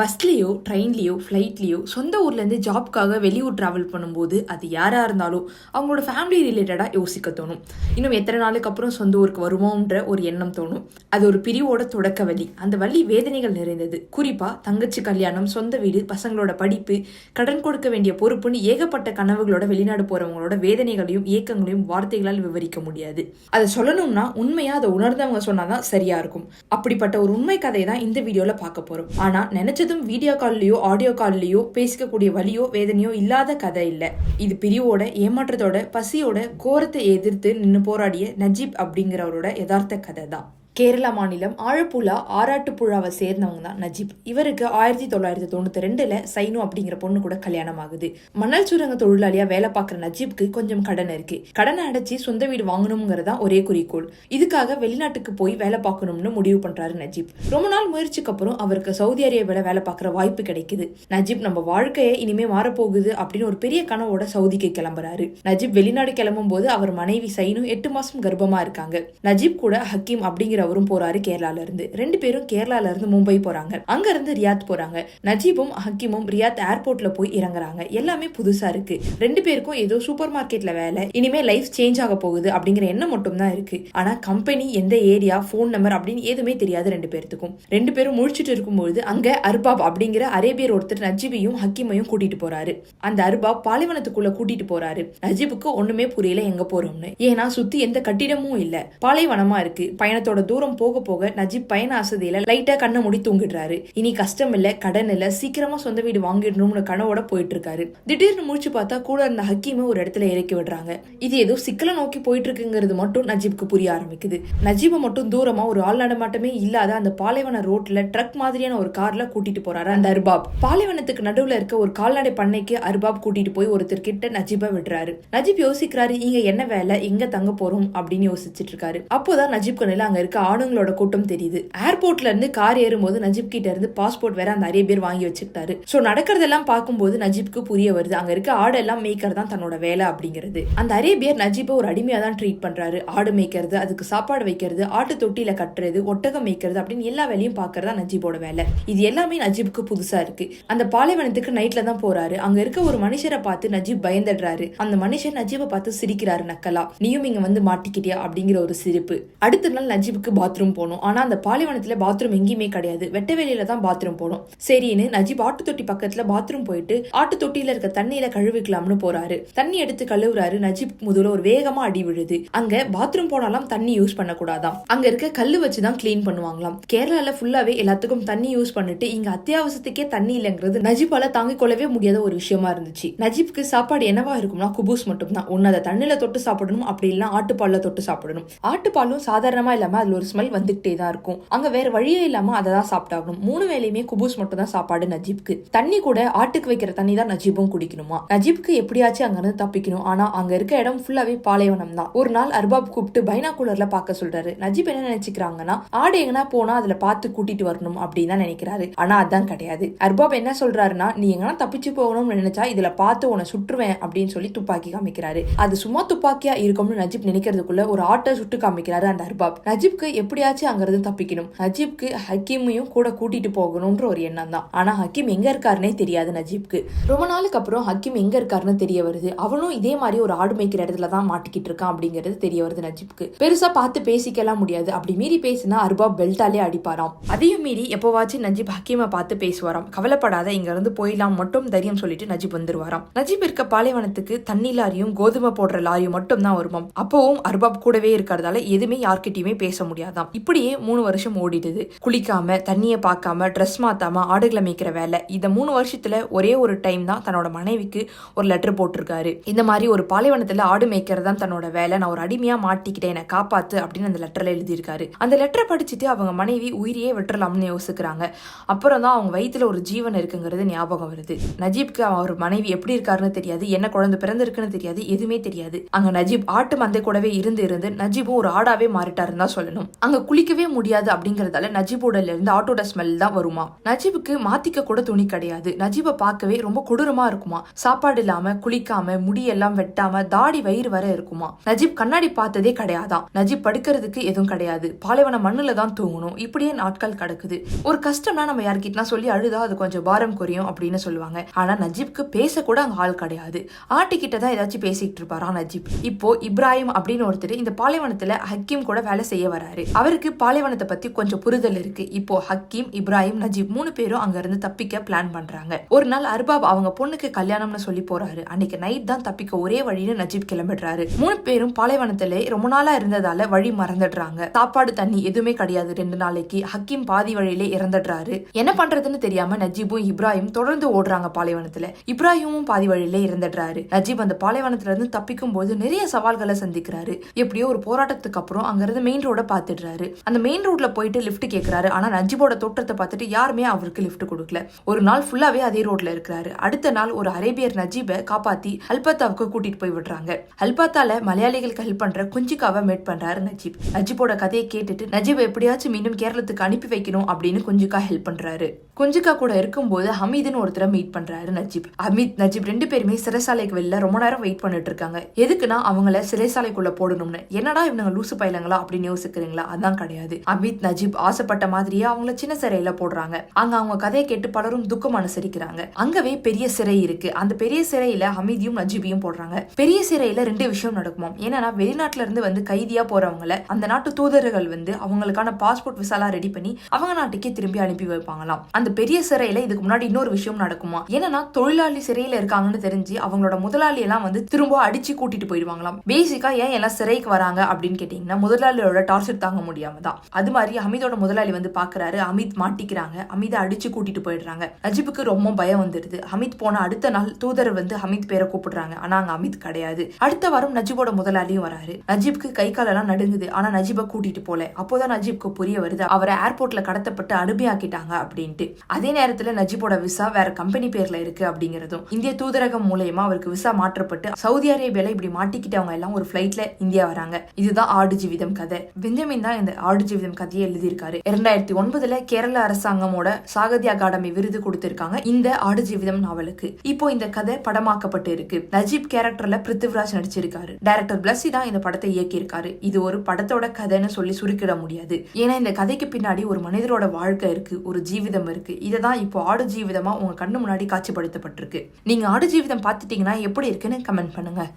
பஸ்லேயோ ட்ரெயின்லேயோ ஃப்ளைட்லேயோ சொந்த ஊர்லேருந்து ஜாப்க்காக வெளியூர் ட்ராவல் பண்ணும்போது அது யாராக இருந்தாலும் அவங்களோட ஃபேமிலி ரிலேட்டடாக யோசிக்க தோணும். இன்னும் எத்தனை நாளுக்கு அப்புறம் சொந்த ஊருக்கு வருவோன்ற ஒரு எண்ணம் தோணும். அது ஒரு பிரிவோட தொடக்க வலி அந்த வலி வேதனைகள் நிறைந்தது. குறிப்பாக தங்கச்சி கல்யாணம் சொந்த வீடு பசங்களோட படிப்பு கடன் கொடுக்க வேண்டிய பொறுப்புன்னு ஏகப்பட்ட கனவுகளோட வெளிநாடு போகிறவங்களோட வேதனைகளையும் ஏக்கங்களையும் வார்த்தைகளால் விவரிக்க முடியாது. அதை சொல்லணும்னா உண்மையாக அதை உணர்ந்தவங்க சொன்னால் தான் சரியாக இருக்கும். அப்படிப்பட்ட ஒரு உண்மை கதையை தான் இந்த வீடியோவில் பார்க்க போகிறோம் ஆனால் நினச்சது நினைச்சதும் வீடியோ கால்லையோ ஆடியோ கால்லையோ பேசிக்கக்கூடிய வழியோ வேதனையோ இல்லாத கதை இல்லை. இது பிரிவோட ஏமாற்றத்தோட பசியோட கோரத்தை எதிர்த்து நின்று போராடிய நஜீப் அப்படிங்கிறவரோட யதார்த்த கதை தான் கேரளா மாநிலம் ஆழப்புழா ஆராட்டுப்புழாவை சேர்ந்தவங்க தான் நஜீப். இவருக்கு ஆயிரத்தி தொள்ளாயிரத்தி தொண்ணூத்தி ரெண்டுல சைனு அப்படிங்கிற பொண்ணு கூட கல்யாணம் ஆகுது மணல் சுரங்க தொழிலாளியா வேலை பார்க்குற நஜீப்க்கு கொஞ்சம் கடன் இருக்கு. கடனை அடைச்சி சொந்த வீடு வாங்கணுங்கிறதா ஒரே குறிக்கோள். இதுக்காக வெளிநாட்டுக்கு போய் வேலை பார்க்கணும்னு முடிவு பண்றாரு நஜீப். ரொம்ப நாள் முயற்சிக்கு அப்புறம் அவருக்கு சவுதி அரேபியாவில் வேலை பார்க்குற வாய்ப்பு கிடைக்குது. நஜீப் நம்ம வாழ்க்கையை இனிமே மாறப்போகுது அப்படின்னு ஒரு பெரிய கனவோட சவுதிக்கு கிளம்புறாரு. நஜீப் வெளிநாடு கிளம்பும் போது அவர் மனைவி சைனு எட்டு மாசம் கர்ப்பமா இருக்காங்க. நஜீப் கூட ஹக்கீம் அப்படிங்கிற அவரும் போறாரு கேரளால இருந்து ரெண்டு பேரும் கேரளால இருந்து மும்பை போறாங்க. அங்க இருந்து ரியாத் போறாங்க. நஜீபும் ஹக்கீமும் ரியாத் ஏர்போர்ட்ல போய் இறங்குறாங்க. எல்லாமே புதுசா இருக்கு. ரெண்டு பேருக்கும் ஏதோ சூப்பர் மார்க்கெட்ல வேலை. இனிமே லைஃப் சேஞ்ச் ஆக போகுது அப்படிங்கிற எண்ணம் மட்டும் தான் இருக்கு. ஆனா கம்பெனி எந்த ஏரியா ஃபோன் நம்பர் அப்படின்னு எதுவுமே தெரியாது ரெண்டு பேர்த்துக்கும். ரெண்டு பேரும் முழிச்சிட்டு இருக்கும்போது அங்க அர்பாப் அப்படிங்கிற அரேபியர் ஒருத்தர் நஜீபையும் ஹக்கீமையும் கூட்டிட்டு போறாரு. அந்த அர்பாப் பாலைவனத்துக்குள்ள கூட்டிட்டு போறாரு. நஜீபுக்கு ஒண்ணுமே புரியல எங்க போறோம்னு. ஏன்னா சுத்தி எந்த கட்டிடமும் இல்ல. பாலைவனமா இருக்கு. பயணத்தோட தூரம் போக போக நஜீப் பயண அசதியில லைட்டா கண்ணை முடி தூங்கிடுறாரு. இனி கஷ்டம் இல்ல கடன் இல்ல சீக்கிரமா சொந்த வீடு வாங்கிடணும்னு கனவோட போயிட்டு இருக்காரு திடீர்னு முடிச்சு பார்த்தா கூட இருந்த ஹக்கீமை ஒரு இடத்துல இறக்கி விடுறாங்க. இது ஏதோ சிக்கலை நோக்கி போயிட்டு இருக்குங்கிறது மட்டும் நஜீப்க்கு புரிய ஆரம்பிக்குது. நஜீபை மட்டும் தூரமா ஒரு ஆள் நடமாட்டமே இல்லாத அந்த பாலைவன ரோட்ல ட்ரக் மாதிரியான ஒரு கார்ல கூட்டிட்டு போறாரு அந்த அர்பாப். பாலைவனத்துக்கு நடுவுல இருக்க ஒரு கால்நடை பண்ணைக்கு அர்பாப் கூட்டிட்டு போய் ஒருத்தர் கிட்ட நஜீபை விடுறாரு. நஜீப் யோசிக்கிறாரு இங்க என்ன வேலை? எங்க தங்க போறோம் அப்படின்னு யோசிச்சுட்டு இருக்காரு அப்போதான் நஜீப் கண்ணில அங்க இருக்க ஆணுங்களோட கூட்டம் தெரியுது. ஏர்போர்ட்ல இருந்து கார் ஏறும்போது நஜீப் கிட்ட இருந்து பாஸ்போர்ட் வேற அந்த பேர் வாங்கி வச்சுக்கிட்டாரு. சோ நடக்கிறதெல்லாம் பார்க்கும்போது நஜீப்க்கு புரிய வருது. அங்க இருக்க ஆடெல்லாம் மேய்க்கிறது தான் தன்னோட வேலை அப்படிங்கிறது. அந்த அரேபியர் நஜீப்பை ஒரு அடிமையா தான் ட்ரீட் பண்றாரு. ஆடு மேய்க்கிறது அதுக்கு சாப்பாடு வைக்கிறது ஆட்டு தொட்டியில கட்டுறது ஒட்டகம் மேய்க்கிறது அப்படின்னு எல்லா வேலையும் பாக்குறதா நஜீபோட வேலை. இது எல்லாமே நஜீபுக்கு புதுசா இருக்கு. அந்த பாலைவனத்துக்கு நைட்ல தான் போறாரு. அங்க இருக்க ஒரு மனுஷரை பார்த்து நஜீப் பயந்துடுறாரு. அந்த மனுஷன் நஜீபை பார்த்து சிரிக்கிறாரு நக்கலா. நீயும் இங்க வந்து மாட்டிக்கிட்டியா அப்படிங்கிற ஒரு சிரிப்பு. அடுத்த நாள் நஜீபுக்கு பாத்ரூம் போகணும். ஆனா அந்த பாலைவனத்துல பாத்ரூம் எங்கேயுமே கிடையாது. வெட்ட வெளியில தான் பாத்ரூம் போகணும். சரின்னு நஜீப் ஆட்டு தொட்டி பக்கத்துல பாத்ரூம் போயிட்டு ஆட்டு தொட்டியில இருக்க தண்ணியில கழுவிக்கலாம்னு போறாரு. தண்ணி எடுத்து கழுவுறாரு நஜீப் முதுல ஒரு வேகமா அடி விழுது. அங்க பாத்ரூம் போனாலும் தண்ணி யூஸ் பண்ணக்கூடாதாம். அங்க இருக்க கல்லு வச்சு தான் கிளீன் பண்ணுவாங்களாம். கேரளால ஃபுல்லாவே எல்லாத்துக்கும் தண்ணி யூஸ் பண்ணிட்டு இங்க அத்தியாவசியத்துக்கே தண்ணி இல்லைங்கிறது நஜீப்பால தாங்கிக் கொள்ளவே முடியாத ஒரு விஷயமா இருந்துச்சு. நஜீப்க்கு சாப்பாடு என்னவா இருக்கும்னா குபூஸ் மட்டும் தான் ஒன்னு அதை தண்ணில தொட்டு சாப்பிடணும். அப்படி இல்லைன்னா ஆட்டுப்பால்ல தொட்டு சாப்பிடணும். ஆட்டுப்பாலும் சாதாரணமா இல்லாம அதுல ஒரு ஸ்மெல் வந்துகிட்டே தான் இருக்கும். அங்க வேற வழியே இல்லாம அதை தான் சாப்பிட்டாகணும். மூணு வேலையுமே குபூஸ் மட்டும் தான் சாப்பாடு நஜீப்க்கு. தண்ணி கூட ஆட்டுக்கு வைக்கிற தண்ணி தான் நஜீபும் குடிக்கணுமா? நஜீப்க்கு எப்படியாச்சும் அங்க இருந்து தப்பிக்கணும். ஆனா அங்க இருக்க இடம் ஃபுல்லாவே பாலைவனம் தான். ஒரு நாள் அர்பாப் கூப்பிட்டு பைனாகுலர்ல பார்க்க சொல்றாரு. நஜீப் என்ன நினைச்சுக்கிறாங்கன்னா ஆடு எங்கன்னா போனா அதுல பார்த்து கூட்டிட்டு வரணும் அப்படின்னு தான் நினைக்கிறாரு. ஆனா அதான் கிடையாது. அர்பாப் என்ன சொல்றாருன்னா நீ எங்கன்னா தப்பிச்சு போகணும்னு நினைச்சா இதுல பார்த்து உன்னை சுற்றுவேன் அப்படின்னு சொல்லி துப்பாக்கி காமிக்கிறாரு. அது சும்மா துப்பாக்கியா இருக்கும்னு நஜீப் நினைக்கிறதுக்குள்ள ஒரு ஆட்டை சுட்டு காமிக்கிறாரு அந்த அர்பாப். நஜீப்க்கு எப்படியாச்சும் அங்கிருந்து தப்பிக்கணும். நஜீப்க்கு ஹக்கீமையும் கூட கூட்டிட்டு போகணும்ன்ற ஒரு எண்ணம் தான். ஆனா ஹக்கீம் எங்க இருக்காருன்னே தெரியாது நஜீப்க்கு. ரொம்ப நாளுக்கு அப்புறம் ஹக்கீம் எங்க இருக்காருன்னு தெரிய வருது. அவனும் இதே மாதிரி ஒரு ஆடு மேய்க்கிற இடத்துல தான் மாட்டிக்கிட்டு இருக்கான் அப்படிங்கிறது தெரிய வருது நஜீப்க்கு. பெருசா பார்த்து பேசிக்கலாம் முடியாது. அப்படி மீறி பேசினா அர்பாப் பெல்ட்டாலே அடிப்பாராம். அதையும் மீறி எப்போவாச்சும் நஜீப் ஹக்கீமை பார்த்து பேசுவாராம். கவலைப்படாத இங்க இருந்து போயிடலாம் மட்டும் தைரியம் சொல்லிட்டு நஜீப் வந்துருவாராம். நஜீப் இருக்க பாலைவனத்துக்கு தண்ணி லாரியும் கோதுமை போடுற லாரியும் மட்டும் தான் வருமாம். அப்பவும் அர்பாப் கூடவே இருக்கிறதால எதுவுமே யார்கிட்டயுமே பேச முடியாதாம். இப்படியே மூணு வருஷம் ஓடிடுது. குளிக்காம தண்ணியை பார்க்காம ட்ரெஸ் மாத்தாம ஆடுகளை மேய்க்கிற வேலை. இந்த மூணு வருஷத்துல ஒரே ஒரு டைம் தான் தன்னோட மனைவிக்கு ஒரு லெட்டர் போட்டிருக்காரு. இந்த மாதிரி ஒரு பாலைவனத்துல ஆடு மேய்க்கிறது தான் தன்னோட வேலை. நான் ஒரு அடிமையா மாட்டிக்கிட்டேன். என்னை காப்பாத்து அப்படின்னு அந்த லெட்டர்ல எழுதியிருக்காரு. அந்த லெட்டரை படிச்சுட்டு அவங்க மனைவி உயிரையே விட்டுறலாம்னு யோசிக்கிறாங்க. அப்புறம் தான் அவங்க வயிற்றுல ஒரு ஜீவன் இருக்குங்கிறது ஞாபகம் வருது. நஜீப்க்கு அவர் மனைவி எப்படி இருக்காருன்னு தெரியாது. என்ன குழந்தை பிறந்திருக்குன்னு தெரியாது. எதுவுமே தெரியாது. அங்க நஜீப் ஆட்டு மந்தை கூடவே இருந்து இருந்து நஜீபும் ஒரு ஆடாவே மாறிட்டாருன்னு தான் சொல்லணும். அங்க குளிக்கவே முடியாது அப்படிங்கறதால நஜீபோடல இருந்து ஆட்டோட ஸ்மெல் தான் வருமா? நஜீபுக்கு மாத்திக்க கூட துணி கிடையாது. நஜீபை பார்க்கவே ரொம்ப கொடூரமா இருக்குமா? சாப்பாடு இல்லாம குளிக்காம முடியெல்லாம் வெட்டாம தாடி வயிறு வர இருக்குமா? நஜீப் கண்ணாடி பார்த்ததே கிடையாதான் நஜீப் படுக்கிறதுக்கு எதுவும் கிடையாது. பாலைவன மண்ணுல தான் தூங்கணும். இப்படியே நாட்கள் கிடக்குது. ஒரு கஷ்டம்னா நம்ம யார்கிட்டலாம் சொல்லி அழுதா அது கொஞ்சம் பாரம் குறையும் அப்படின்னு சொல்லுவாங்க. ஆனா நஜீப்க்கு பேச கூட அங்க ஆள் கிடையாது. ஆட்டிக்கிட்ட தான் ஏதாச்சும் பேசிக்கிட்டு இருப்பாரா நஜீப். இப்போ இப்ராஹிம் அப்படின்னு ஒருத்தர் இந்த பாலைவனத்துல ஹக்கீம் கூட வேலை செய்ய வராரு. அவருக்கு பாலைவனத்தை பத்தி கொஞ்சம் புரிதல் இருக்கு. இப்போ ஹக்கீம் இப்ராஹிம் நஜீப் மூணு பேரும் அங்க இருந்து தப்பிக்க பிளான் பண்றாங்க. ஒரு நாள் அர்பாப் அவங்க பொண்ணுக்கு கல்யாணம்னு சொல்லி போறாரு. அன்னைக்கு நைட் தான் தப்பிக்க ஒரே வழின்னு நஜீப் கிளம்பிடுறாரு. மூணு பேரும் பாலைவனத்திலே ரொம்ப நாளா இருந்ததால வழி மறந்துடுறாங்க. சாப்பாடு தண்ணி எதுவுமே கிடையாது ரெண்டு நாளைக்கு. ஹக்கீம் பாதி வழியிலே இறந்துடுறாரு. என்ன பண்றதுன்னு தெரியாம நஜீபும் இப்ராஹிம் தொடர்ந்து ஓடுறாங்க பாலைவனத்துல. இப்ராஹிமும் பாதி வழியிலே இறந்துடுறாரு. நஜீப் அந்த பாலைவனத்துல இருந்து தப்பிக்கும் போது நிறைய சவால்களை சந்திக்கிறாரு. எப்படியோ ஒரு போராட்டத்துக்கு அப்புறம் அங்க இருந்து மெயின் ரோட பாத்துடுறாரு அந்த மெயின் ரோட்ல போயிட்டு லிஃப்ட் கேக்குறாரு. ஆனா நஜீபோட தோற்றத்தை பார்த்துட்டு யாருமே அவருக்கு லிஃப்ட் கொடுக்கல. ஒரு நாள் ஃபுல்லாவே அதே ரோட்ல இருக்கிறாரு. அடுத்த நாள் ஒரு அரேபியர் நஜீபை காப்பாத்தி அல்பாத்தாவுக்கு கூட்டிட்டு போய் விடுறாங்க. அல்பாத்தால மலையாளிகளுக்கு ஹெல்ப் பண்ற குஞ்சிக்காவை மீட் பண்றாரு நஜீப். நஜீபோட கதையை கேட்டுட்டு நஜீப் எப்படியாச்சும் மீண்டும் கேரளத்துக்கு அனுப்பி வைக்கணும் அப்படின்னு குஞ்சிக்கா ஹெல்ப் பண்றாரு. குஞ்சிக்கா கூட இருக்கும்போது ஹமீதுன்னு ஒருத்தரை மீட் பண்றாரு நஜீப். ஹமீத் நஜீப் ரெண்டு பேருமே சிறைசாலைக்கு வெளில ரொம்ப நேரம் வெயிட் பண்ணிட்டு இருக்காங்க. எதுக்குன்னா அவங்கள சிறைசாலைக்குள்ள போடணும்னு. என்னடா இவங்க லூசு பயிலங்களா? அப்படின்னு யோசிக்கிறீங்களா அதான் கிடையாது. அமித் நஜீப் ஆசைப்பட்ட மாதிரியே அவங்கள சின்ன சிறையில போடுறாங்க. அங்க அவங்க கதையை கேட்டு பலரும் துக்கம் அனுசரிக்கிறாங்க. அங்கவே பெரிய சிறை இருக்கு. அந்த பெரிய சிறையில ஹமீதியும் நஜீபியும் போடுறாங்க. பெரிய சிறையில ரெண்டு விஷயம் நடக்குமாம். ஏன்னா வெளிநாட்டுல இருந்து வந்து கைதியா போறவங்கள அந்த நாட்டு தூதர்கள் வந்து அவங்களுக்கான பாஸ்போர்ட் விசாலா ரெடி பண்ணி அவங்க நாட்டுக்கே திரும்பி அனுப்பி வைப்பாங்களாம். அந்த பெரிய சிறையில இதுக்கு முன்னாடி இன்னொரு விஷயம் நடக்குமா? ஏன்னா தொழிலாளி சிறையில இருக்காங்கன்னு தெரிஞ்சு அவங்களோட முதலாளி எல்லாம் வந்து திரும்ப அடிச்சு கூட்டிட்டு போயிடுவாங்களாம். பேசிக்கா ஏன் எல்லாம் சிறைக்கு வராங்க அப்படின்னு கேட்டீங்கன்னா முதலாளியோட டார்ச்சர் தாங்க முடியாம தான். அது மாதிரி அமிதோட முதலாளி வந்து பாக்குறாரு. அமித் மாட்டிக்கிறாங்க. அமிதை அடிச்சு கூட்டிட்டு போயிடுறாங்க. நஜீபுக்கு ரொம்ப பயம் வந்துடுது. அமித் போன அடுத்த நாள் தூதர் வந்து அமித் பேரை கூப்பிடுறாங்க. ஆனா அங்க அமித் கிடையாது. அடுத்த வாரம் நஜிபோட முதலாளியும் வராரு. நஜிப்க்கு கை காலெல்லாம் நடுங்குது. ஆனா நஜீபை கூட்டிட்டு போல. அப்போதான் நஜீப்க்கு புரிய வருது. அவரை ஏர்போர்ட்ல கடத்தப்பட்டு அனுப்பியாக்கிட்டாங்க அப்படின்ட்டு. அதே நேரத்துல நஜீபோட விசா வேற கம்பெனி பேர்ல இருக்கு அப்படிங்கறதும் இந்திய தூதரகம் மூலயமா அவருக்கு விசா மாற்றப்பட்டு சவுதி அரேபியால இப்படி மாட்டிக்கிட்டவங்க எல்லாம் ஒரு பிளைட்ல இந்தியா வராங்க. இதுதான் ஆடு ஜீவிதம் கதை. பெஞ்சமின் தான் இந்த ஆடு ஜீவிதம் கதையை எழுதியிருக்காரு. இரண்டாயிரத்தி ஒன்பதுல கேரள அரசாங்கமோட சாகதி அகாடமி விருது கொடுத்திருக்காங்க இந்த ஆடு ஜீவிதம் நாவலுக்கு. இப்போ இந்த கதை படமாக்கப்பட்டு இருக்கு. நஜீப் கேரக்டர்ல பிருத்திவிராஜ் நடிச்சிருக்காரு. டைரக்டர் பிளஸி தான் இந்த படத்தை இயக்கியிருக்காரு. இது ஒரு படத்தோட கதைன்னு சொல்லி சுருக்கிட முடியாது. ஏன்னா இந்த கதைக்கு பின்னாடி ஒரு மனிதரோட வாழ்க்கை இருக்கு ஒரு ஜீவிதம் இருக்கு. இதை தான் இப்போ ஆடு ஜீவிதமா உங்க கண்ணு முன்னாடி காட்சிப்படுத்தப்பட்டிருக்கு. நீங்க ஆடு ஜீவிதம் பார்த்துட்டீங்கன்னா எப்படி இருக்குன்னு கமெண்ட் பண்ணுங்க.